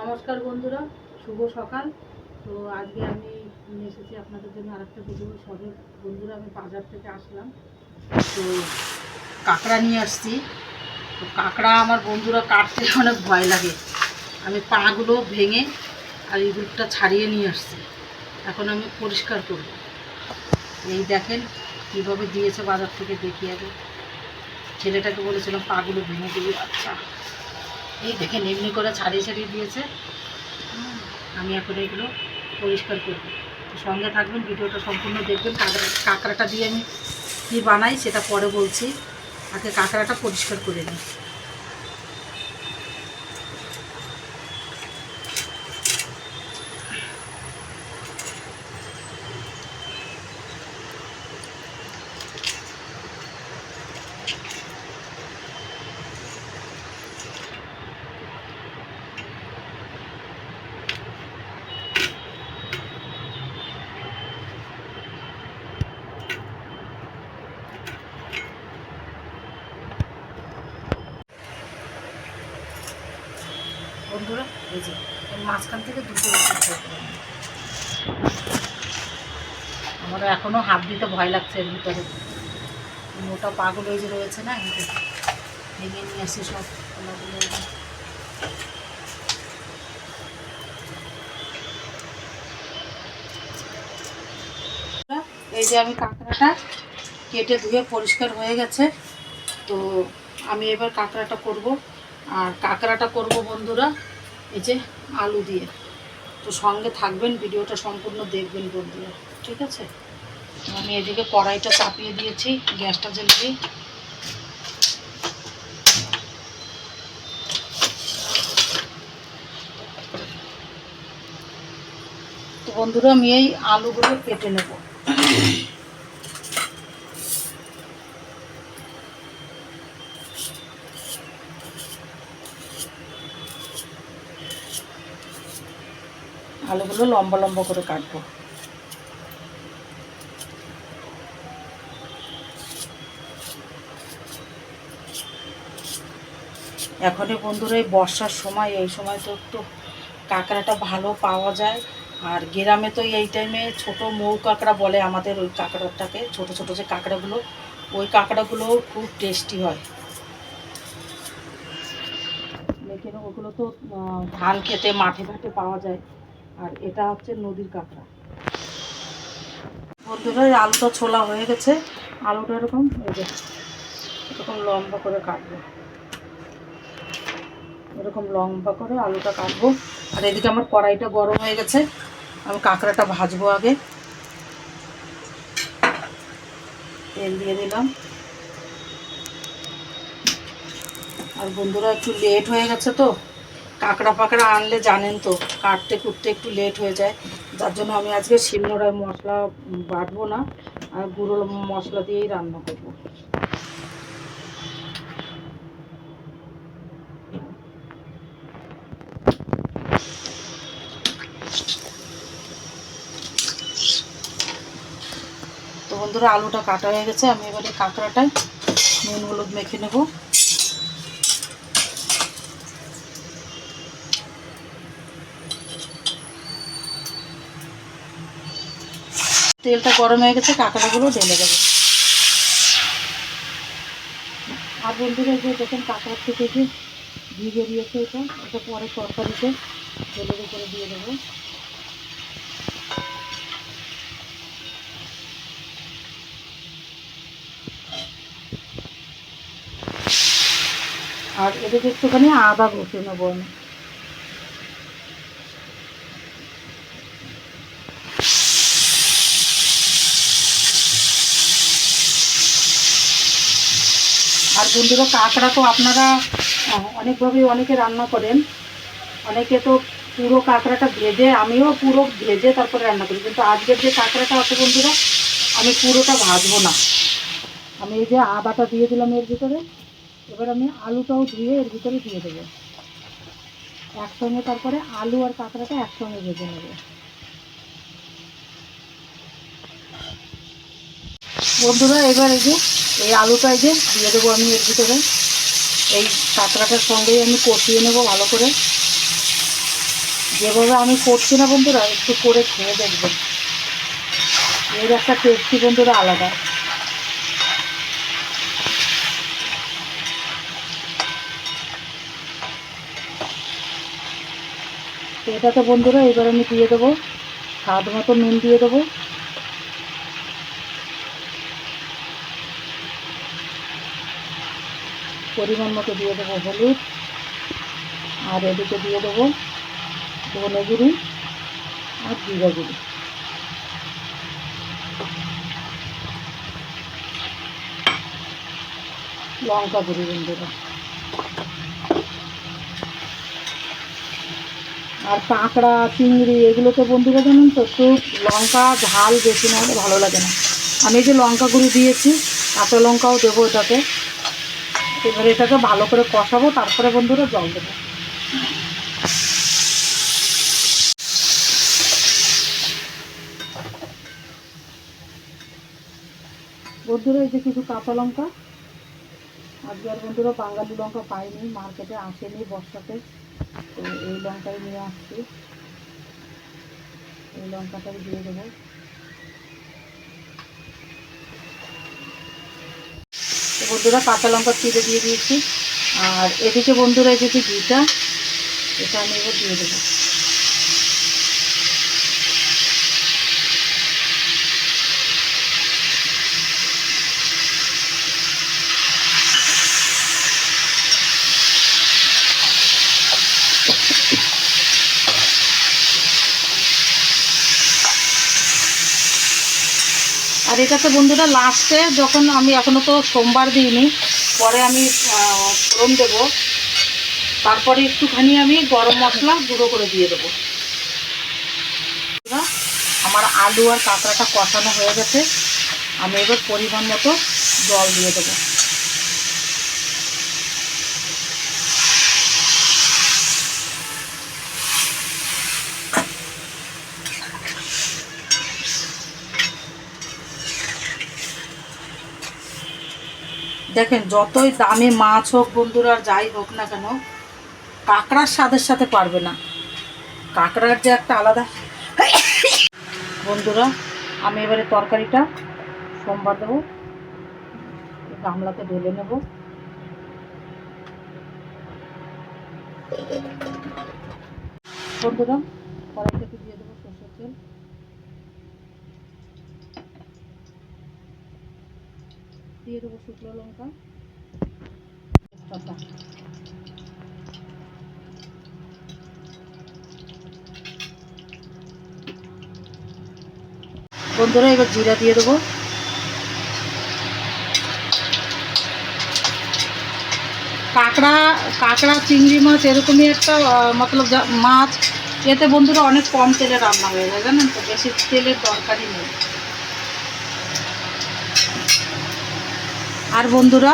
নমস্কার বন্ধুরা, শুভ সকাল। তো আজকে আমি এসেছি আপনাদের জন্য আরেকটা ভিডিও সবে বন্ধুরা, আমি বাজার থেকে আসলাম। তো কাঁকড়া নিয়ে আসছি। তো কাঁকড়া আমার বন্ধুরা কাটতে অনেক ভয় লাগে। আমি পাগুলো ভেঙে আর এই দুধটা ছাড়িয়ে নিয়ে আসছি। এখন আমি পরিষ্কার করব। এই দেখেন কীভাবে দিয়েছে বাজার থেকে দেখি আগে। ছেলেটাকে বলেছিলাম পাগুলো ভেঙে দিবি আচ্ছা। এই দেখেন এমনি করে ছাড়িয়ে ছাড়িয়ে দিয়েছে। আমি এখন এগুলো পরিষ্কার করব। সঙ্গে থাকবেন, ভিডিওটা সম্পূর্ণ দেখবেন। কাঁকড়া, কাঁকড়াটা দিয়ে আমি কী বানাই সেটা পরে বলছি। আগে কাঁকড়াটা পরিষ্কার করে নিই বন্ধুরা এই যে এর মাঝখান থেকে দুটো। আমার এখনও হাত দিতে ভয় লাগছে এর ভিতরে মোটা পাগুলো এই যে রয়েছে না এই ভেঙে নিয়ে আসি সব এবার। এই যে আমি কাঁকড়াটা কেটে ধুয়ে পরিষ্কার হয়ে গেছে, তো আমি এবার কাঁকড়াটা করব আর কাঁকড়াটা করব বন্ধুরা এই যে আলু দিয়ে। তো সঙ্গে থাকবেন, ভিডিওটা সম্পূর্ণ দেখবেন বন্ধুরা ঠিক আছে? আমি এদিকে কড়াইটা চাপিয়ে দিয়েছি, গ্যাসটা জ্বেলে তো বন্ধুরা, আমি এই আলুগুলো কেটে নেব। আলুগুলো লম্বা লম্বা করে কাটবো। এখনই বন্ধুরা, এই বর্ষার সময়, এই সময় তো একটু কাঁকড়াটা ভালো পাওয়া যায়। আর গ্রামে তো এই টাইমে ছোট মৌ কাঁকড়া বলে আমাদের ওই কাঁকড়াটাকে, ছোট ছোট যে কাঁকড়াগুলো, ওই কাঁকড়াগুলোও খুব টেস্টি হয়। ওগুলো তো ধান খেতে, মাঠে ঘাটে পাওয়া যায়। আর এটা হচ্ছে নদীর কাঁকড়া। বন্ধুরা আলুটা ছোলা হয়ে গেছে। আলুটা এরকম এরকম লম্বা করে কাটবো। এরকম লম্বা করে আলুটা কাটবো। আর এদিকে আমার কড়াইটা গরম হয়ে গেছে। আমি কাঁকড়াটা ভাজবো আগে। তেল দিয়ে দিলাম। আর বন্ধুরা একটু লেট হয়ে গেছে তো। কাঁকড়া পাকড়া আনলে জানেন তো, কাটতে কুটতে একটু লেট হয়ে যায়। যার জন্য আমি আজকে শিলনোড়ায় মশলা বাটবো না, আর গুঁড়ো মশলা দিয়েই রান্না করব। বন্ধুরা, আলুটা কাটা হয়ে গেছে, আমি এবারে কাঁকড়াটায় নুন হলুদ মেখে নেব। তেলটা গরম হয়ে গেছে, কাঁকড়াগুলো ঢেলে দেবো। আর বন্ধুরা যে দেখেন কাঁকড়ার থেকে যে ঘি বেরিয়েছে এটা এটা পরে তরকারিতে তেলের উপরে দিয়ে দেবো। আর এদিকে একটুখানি আদা ঘষে নেব আমি আর বন্ধুরা কাঁকড়া তো আপনারা আহ, অনেকভাবেই অনেকে রান্না করেন। অনেকে তো পুরো কাঁকড়াটা ভেজে আমিও পুরো ভেজে তারপরে রান্না করি। কিন্তু আজকের যে কাঁকড়াটা আছে বন্ধুরা আমি পুরোটা ভাজবো না। আমি এই যে আদাটা দিয়ে দিলাম এর ভিতরে এবার আমি আলুটাও ধুয়ে এর ভিতরে দিয়ে দেবো। একসঙ্গে তারপরে আলু আর কাঁকড়াটা একসঙ্গে ভেজে নেব। বন্ধুরা, এবার এই যে, এই আলুটা এই যে দিয়ে দেবো আমি এর ভিতরে। এই কাঁকড়াটার সঙ্গেই আমি কষিয়ে নেব ভালো করে। যেভাবে আমি করছি না বন্ধুরা, একটু করে খেয়ে দেখবেন। এর একটা টেস্টি বন্ধুরা আলাদা। তো এটাতে বন্ধুরা, এবার আমি দিয়ে দেবো, স্বাদ মতো নুন দিয়ে দেবো। পরিমাণ মতো দিয়ে দেবো হলুদ। আর এদিকে দিয়ে দেবো ধনে গুঁড়ি আর জিরা গুঁড়ি। লঙ্কা গুঁড়ি বন্ধুরা আর কাঁকড়া, চিংড়ি, এগুলো তো বন্ধুরা জানেন তো একটু লঙ্কা, ঝাল বেশি না হলে ভালো লাগে না। আমি যে লঙ্কা গুঁড়ি দিয়েছি, কাঁচা লঙ্কাও দেবো এটাতে। এবার এটাকে ভালো করে কষাবো, তারপরে বন্ধুরা জল দেবো। বন্ধুরা এই যে কিছু কাঁচা লঙ্কা। আজকে আর বন্ধুরা বাঙালি লঙ্কা পাইনি, মার্কেটে আসেনি বর্ষাতে। তো এই লঙ্কাই নিয়ে আসছি। এই লঙ্কাটাই দিয়ে দেবো। বন্ধুরা কাঁচা লঙ্কা চিড়ে দিয়ে দিয়েছি। আর এদিকে বন্ধুরা এই যে ঘিটা, এটা আমি এবার দিয়ে দেবো। আর আছে বন্ধুরা লাস্টে যখন আমি এখনও তো সোমবার দিইনি, পরে আমি ফোড়ন দেবো। তারপরে একটুখানি আমি গরম মশলা গুঁড়ো করে দিয়ে দেবো। আমার আলু আর কাঁকড়াটা কষানো হয়ে গেছে। আমি এবার পরিমাণ মতো জল দিয়ে দেবো। দেখেন, যতই দামে মাছ হোক বন্ধুরা, যাই হোক না কেন, কাঁকড়ার স্বাদের সাথে পারবে না। কাঁকড়ার যে একটা আলাদা। বন্ধুরা, আমি এবারে তরকারিটা সোমবার দেবো। গামলাতে ঢেলে নেব। বন্ধুরা কড়াইটাকে দিয়ে দেবো সরষের তেল দিয়ে দেবো শুকনো লঙ্কা। তেজপাতা বন্ধুরা এবার জিরা দিয়ে দেবো। কাঁকড়া কাঁকড়া চিংড়ি মাছ এরকমই একটা মতলব মাছ। এতে বন্ধুরা অনেক কম তেলে রান্না হয়ে যায় জানেন তো? বেশি তেলের দরকারই নেই। আর বন্ধুরা,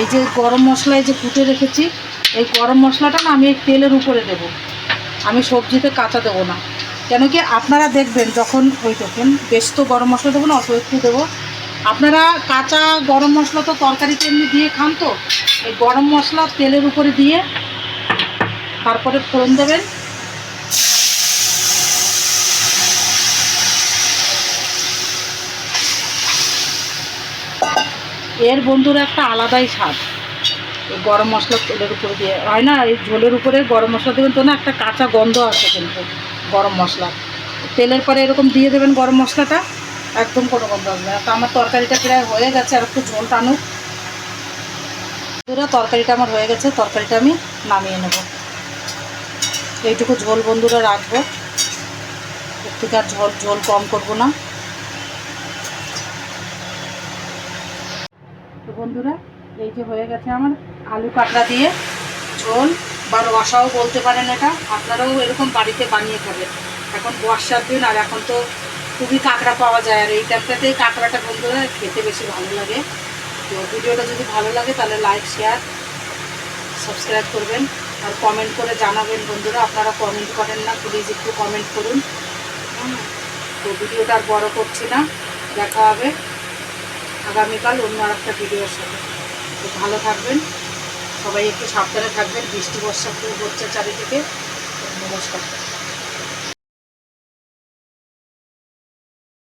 এই যে গরম মশলায় যে কুটে রেখেছি, এই গরম মশলাটা না আমি এই তেলের উপরে দেব। আমি সবজিতে কাঁচা দেবো না। কেন কি আপনারা দেখবেন যখন, ওই দেখেন, বেশ তো গরম মশলা দেবো না, অল্প একটু দেবো। আপনারা কাঁচা গরম মশলা তো তরকারিতে এমনি দিয়ে খান তো? এই গরম মশলা তেলের উপরে দিয়ে তারপরে ফোড়ন দেবেন এর বন্ধুরা একটা আলাদাই স্বাদ। গরম মশলা তেলের উপরে দিয়ে। হয় না, এই ঝোলের উপরে গরম মশলা দেবেন তো না, একটা কাঁচা গন্ধ আসে কিন্তু গরম মশলা। তেলের পরে এরকম দিয়ে দেবেন গরম মশলাটা, একদম কোনো গন্ধ আসবে না। তো আমার তরকারিটা প্রায় হয়ে গেছে, আর একটু ঝোল টানুক বন্ধুরা, তরকারিটা আমার হয়ে গেছে, তরকারিটা আমি নামিয়ে নেব। এইটুকু ঝোল বন্ধুরা রাখব। থেকে আর ঝোল ঝোল কম করব না। বন্ধুরা, এই যে হয়ে গেছে আমার আলু কাঁকড়া দিয়ে ঝোল। বা রসাও বলতে পারেন এটা, আপনারাও এরকম বাড়িতে বানিয়ে খাবেন। এখন বর্ষার দিন আর এখন তো খুবই কাঁকড়া পাওয়া যায়। আর এই টাইপটাতেই কাঁকড়াটা বন্ধুরা খেতে বেশি ভালো লাগে। তো ভিডিওটা যদি ভালো লাগে তাহলে লাইক, শেয়ার, সাবস্ক্রাইব করবেন। আর কমেন্ট করে জানাবেন বন্ধুরা, আপনারা কমেন্ট করেন না প্লিজ একটু কমেন্ট করুন। তো ভিডিওটা আর বড় করছি না। দেখা হবে। আগামীকাল অন্য আরেকটা ভিডিওর সাথে। তো ভালো থাকবেন। সবাই একটু সাবধানে থাকবেন। বৃষ্টি বর্ষা হচ্ছে চারিদিকে। নমস্কার।